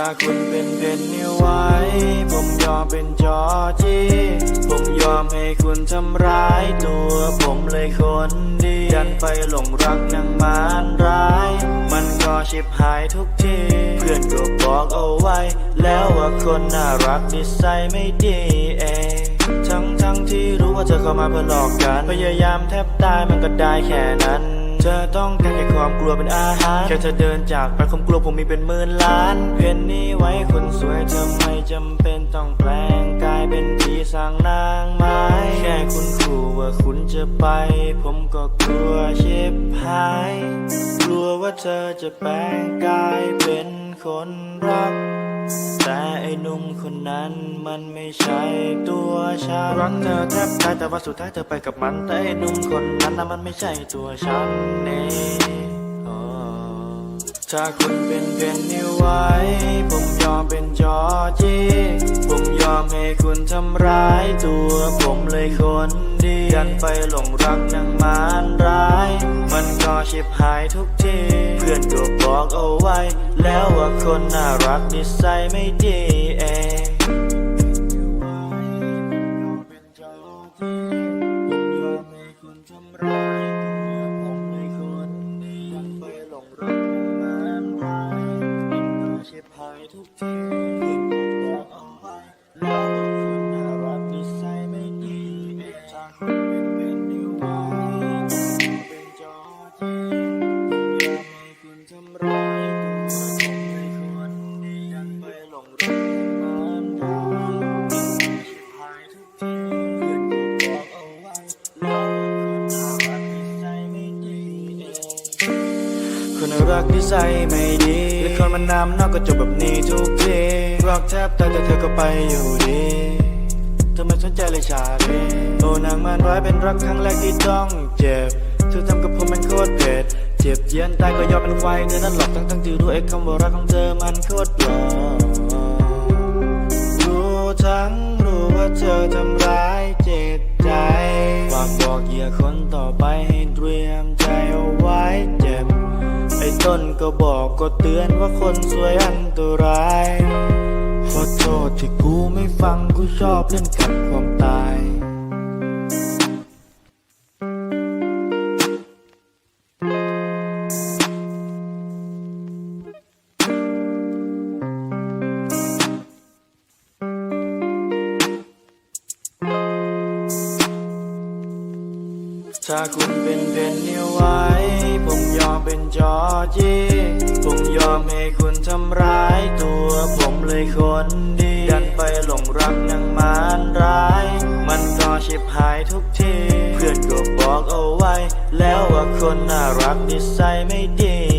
ถ้าคุณเป็นเพนนิวไว้ ผมยอมเป็นจอจีผมยอมให้คุณทำร้ายตัวผมเลยคนดีดันไปหลงรักนางมารร้าย มันก็ชิบหายทุกที เพื่อนก็บอกเอาไว้ แล้วว่าคนน่ารักนิสัยไม่ดีเองทั้งทั้งที่รู้ว่าเธอเข้ามาเพื่อหลอกกัน พยายามแทบตายมันก็ได้แค่นั้น ธอต้องการแค่ความกลัวเป็นอาหารแค่เธอเดินจากไปความกลัวผมมีเป็นหมื่นล้าน เพนนี่ไว้คนสวยทำไมจำเป็นต้องแปลงกายเป็นผีสร้างนางไม้แค่คุณขู่ว่าคุณจะไป ผมก็กลัวชิบหาย กลัวว่าเธอจะแปลงกายเป็นคนรัก แต่ไอ้นุ่มคนนั้นมันไม่ใช่ตัว ฉันรักเธอแทบตายแต่ว่าสุดท้ายเธอไปกับมัน แต่ไอ้หนุ่มคนนั้นนะมันไม่ใช่ตัวฉันเองถ้าคุณเป็นเพนนิวไว้ ผมยอมเป็นจอจีผมยอมให้คุณทำร้ายตัวผมเลยคนดีดันไปหลงรักนางมารร้าย มันก็ชิบหายทุกที เพื่อนก็บอกเอาไว้ แล้วว่าคนน่ารักนิสัยไม่ดีเอง ชิ คนรักนิสัยไม่ดีและคนมันน้ำนอกก็จบแบบนี้ทุกทีรักแทบตายแต่เธอก็ไปอยู่ดีเธอไม่สนใจเลยชาลีโอ้นางมันร้ายเป็นรักครั้งแรกที่ต้องเจ็บเธอทำกับผมมันโคตรเผ็ดเจ็บเย็นตายก็ยอมเป็นควายเธอนั้นหลอกทั้งทั้งที่รู้ไอ้คำว่ารักของเธอมันโคตรหลอก ต้นก็บอกก็เตือนว่าคนสวยอันตรายขอโทษที่กูไม่ฟังกูชอบเล่นกับความตายถ้าคุณเป็นเพนนิวไว้อมเป็น จอจีผมยอมให้คุณทำร้ายตัวผมเลยคนดีดันไปหลงรักนางมารร้าย มันก็ชิบหายทุกที เพื่อนก็บอกเอาไว้ แล้วว่าคนน่ารักนิสัยไม่ดี